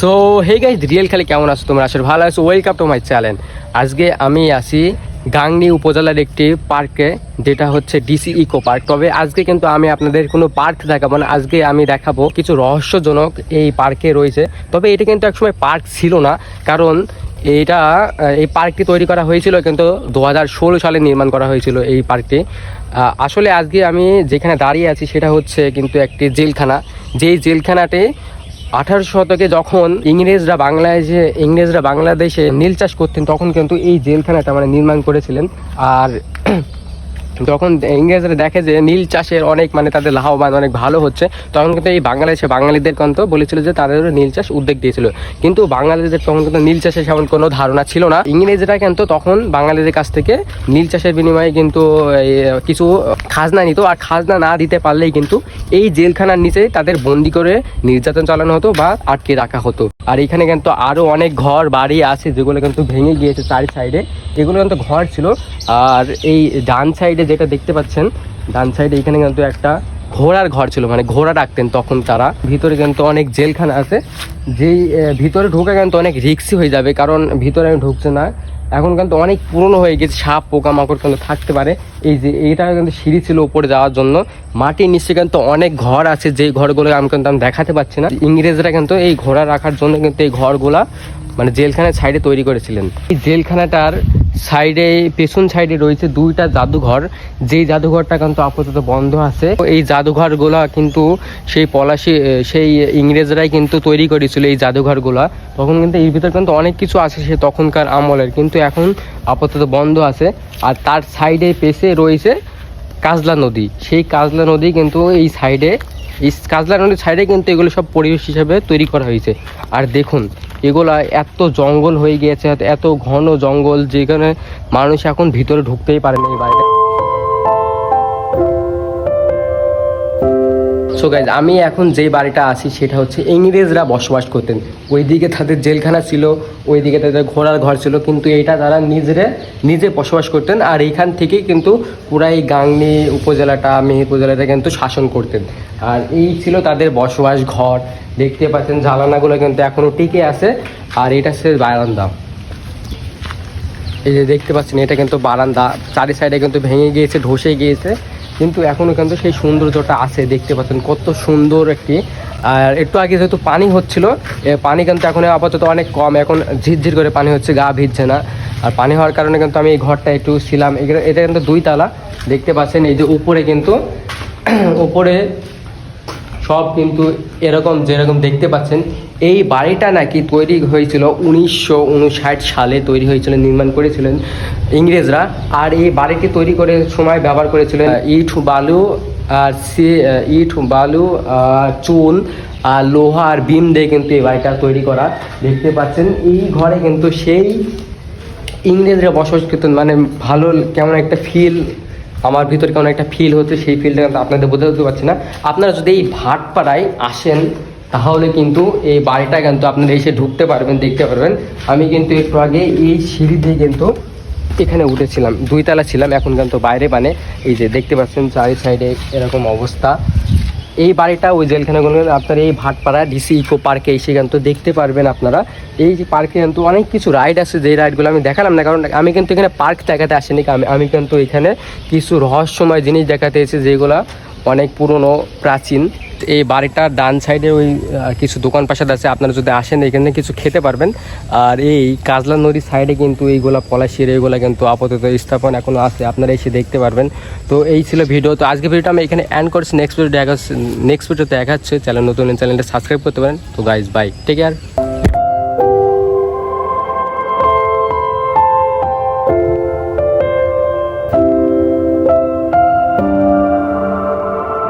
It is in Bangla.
সো হে গাইজ রিয়েল খালি কেমন আছো? তোমরা আসলে ভালো আছো। ওয়েলকাম টু মাই চ্যানেল আজকে আমি আসি গাংনি উপজেলার একটি পার্কে যেটা হচ্ছে ডিসি ইকো পার্ক তবে আজকে কিন্তু আমি আপনাদের কোনো পার্ক দেখাবো না। আজকে আমি দেখাবো কিছু রহস্যজনক এই পার্কে রয়েছে। তবে এটা কিন্তু একসময় পার্ক ছিল না কারণ আহ, এই পার্কটি তৈরি করা হয়েছিল কিন্তু দু হাজার ষোলো সালে নির্মাণ করা হয়েছিল এই পার্কটি। আসলে আজকে আমি যেখানে দাঁড়িয়ে আছি সেটা হচ্ছে কিন্তু একটি জেলখানা। যেই জেলখানাতে আঠারো শতকে যখন ইংরেজরা বাংলায় যে ইংরেজরা বাংলাদেশে নীল চাষ করতেন, তখন কিন্তু এই জেলখানাটা মানে নির্মাণ করেছিলেন। আর যখন ইংরেজরা দেখে যে নীল চাষের অনেক মানে তাদের লাভবান, অনেক ভালো হচ্ছে। তখন কিন্তু এই বাংলাদেশে বাঙালিদের কিন্তু বলেছিল যে তাদের নীল চাষ উদ্যোগ দিয়েছিল। কিন্তু বাঙালিদের তখন কিন্তু নীল চাষের সেমন কোনো ধারণা ছিল না। ইংরেজরা কিন্তু তখন বাঙালিদের কাছ থেকে নীল চাষের বিনিময়ে কিন্তু কিছু খাজনা নিত। আর খাজনা না দিতে পারলেই কিন্তু এই জেলখানার নিচে তাদের বন্দি করে নির্যাতন চালানো হতো বা আটকে রাখা হতো। আর এখানে কিন্তু আরও অনেক ঘর, বাড়ি আছে যেগুলো কিন্তু ভেঙে গিয়েছে চারি সাইডে। এগুলো কিন্তু ঘর ছিল। আর এই ডান সাইডে যেটা দেখতে পাচ্ছেন, ডান সাইডে এখানে কিন্তু একটা ঘোড়ার ঘর ছিল মানে ঘোড়া রাখতেন তখন তারা। ভিতরে কিন্তু অনেক জেলখানা আছে। যেই ভিতরে ঢোকা কিন্তু অনেক রিক্সি হয়ে যাবে, কারণ ভিতরে আমি ঢুকছে না। এখন কিন্তু অনেক পুরনো হয়ে গেছে, সাপ, পোকামাকড় কিন্তু থাকতে পারে। এই যে, এইটা কিন্তু সিঁড়ি ছিল উপরে যাওয়ার জন্য। মাটির নিচে কিন্তু অনেক ঘর আছে যে ঘরগুলো আমি কিন্তু আমি দেখাতে পাচ্ছি না। ইংরেজরা কিন্তু এই ঘোড়া রাখার জন্য কিন্তু এই ঘরগুলা মানে জেলখানার সাইডে তৈরি করেছিলেন। এই জেলখানাটার সাইডে, পেছন সাইডে রয়েছে দুইটা জাদুঘর। যেই জাদুঘরটা কিন্তু আপাতত বন্ধ আছে। এই জাদুঘরগুলা কিন্তু সেই পলাশি সেই ইংরেজরাই কিন্তু তৈরি করেছিল এই জাদুঘরগুলা। তখন কিন্তু এর ভিতর কিন্তু অনেক কিছু আছে সে তখনকার আমলের, কিন্তু এখন আপাতত বন্ধ আছে। আর তার সাইডে পেছে রয়েছে কাজলা নদী। সেই কাজলা নদী কিন্তু এই সাইডে, এই কাজলা নদীর সাইডে কিন্তু এগুলো সব পরিবেশ হিসাবে তৈরি করা হয়েছে। আর দেখুন এগুলা এত জঙ্গল হয়ে গিয়েছে, এত- ঘন জঙ্গল যেখানে মানুষ এখন ভিতরে ঢুকতেই পারে না এই বাড়িতে। সো গাইজ আমি এখন যে বাড়িটা আছি সেটা হচ্ছে ইংরেজরা বসবাস করতেন। ওইদিকে তাদের জেলখানা ছিল, ওইদিকে তাদের ঘোড়ার ঘর ছিল, কিন্তু এটা তারা নিজেরা নিজে বসবাস করতেন আর এইখান থেকেই কিন্তু পুরা এই গাংনি উপজেলাটা মেহের উপজেলাটা কিন্তু শাসন করতেন। আর এই ছিল তাদের বসবাস ঘর। দেখতে পাচ্ছেন জ্বালানাগুলো কিন্তু এখনও টিকে আছে, আর এটা হচ্ছে বারান্দা। এই যে দেখতে পাচ্ছেন, এটা কিন্তু বারান্দা। চারি সাইডে কিন্তু ভেঙে গিয়েছে, ধসে গিয়েছে। কিন্তু এখনও কিন্তু সেই সৌন্দর্যটা আছে, দেখতে পাচ্ছেন কত সুন্দর একটি, আর একটু আগে যেহেতু পানি হচ্ছিল পানি কিন্তু এখন আপাতত অনেক কম, এখন ঝিরঝির করে পানি হচ্ছে, গা ভিজছে না। আর পানি হওয়ার কারণে কিন্তু আমি এই ঘরটা একটু ছিলাম এটা কিন্তু দুই তালা দেখতে পাচ্ছেন এই যে উপরে কিন্তু, উপরে সব কিন্তু এরকম যেরকম দেখতে পাচ্ছেন। এই বাড়িটা নাকি তৈরি হয়েছিল উনিশশো উনষাট সালে তৈরি হয়েছিল, নির্মাণ করেছিলেন ইংরেজরা। আর এই বাড়িটি তৈরি করে সময় ব্যবহার করেছিলেন ইট, বালু, আর সি ইট, বালু চুন, আর লোহা আর বিম দিয়ে কিন্তু এই বাড়িটা তৈরি করা। দেখতে পাচ্ছেন, এই ঘরে কিন্তু সেই ইংরেজরা বসবাস করতেন। মানে ভালো কেমন একটা ফিল আমার ভিতরে কেমন একটা ফিল হচ্ছে, সেই ফিলটা কিন্তু আপনাদের বোঝা বোঝাতে পারছি না। আপনারা যদি এই ভাটপাড়ায় আসেন, তাহলে কিন্তু এই বাড়িটা কিন্তু আপনারা এসে ঢুকতে পারবেন, দেখতে পারবেন। আমি কিন্তু একটু আগে এই সিঁড়ি দিয়ে কিন্তু এখানে উঠেছিলাম, দুইতলা ছিলাম, এখন কিন্তু বাইরে মানে এই যে দেখতে পাচ্ছেন, চারি সাইডে এরকম অবস্থা। এই বাড়িটা, ওই জেলখানাগুলো, আপনার এই ভাটপাড়া ডিসি ইকো পার্কে এসে কিন্তু দেখতে পারবেন আপনারা। এই যে পার্কে কিন্তু অনেক কিছু রাইড আছে যে রাইডগুলো আমি দেখালাম না, কারণ আমি কিন্তু এখানে পার্ক দেখাতে আসিনি আমি আমি কিন্তু এখানে কিছু রহস্যময় জিনিস দেখাতে এসেছি, যেগুলো অনেক পুরনো, প্রাচীন। এই বাড়িটার ডান সাইডে ওই কিছু দোকান পাশাদ আছে, আপনারা যদি আসেন এখানে কিছু খেতে পারবেন। আর এই কাজলা নদীর সাইডে কিন্তু এইগুলা পলাশির এইগুলা কিন্তু আপাতত স্থাপন এখনও আছে, আপনারা এসে দেখতে পারবেন। তো এই ছিল ভিডিও, তো আজকে ভিডিওটা আমি এখানে অ্যান্ড করছি নেক্সট ভিডিও দেখা নেক্সট ভিডিওতে দেখা চ্যানেল নতুন চ্যানেলটা সাবস্ক্রাইব করতে পারেন। তো গাইজ বাই টেক কেয়ার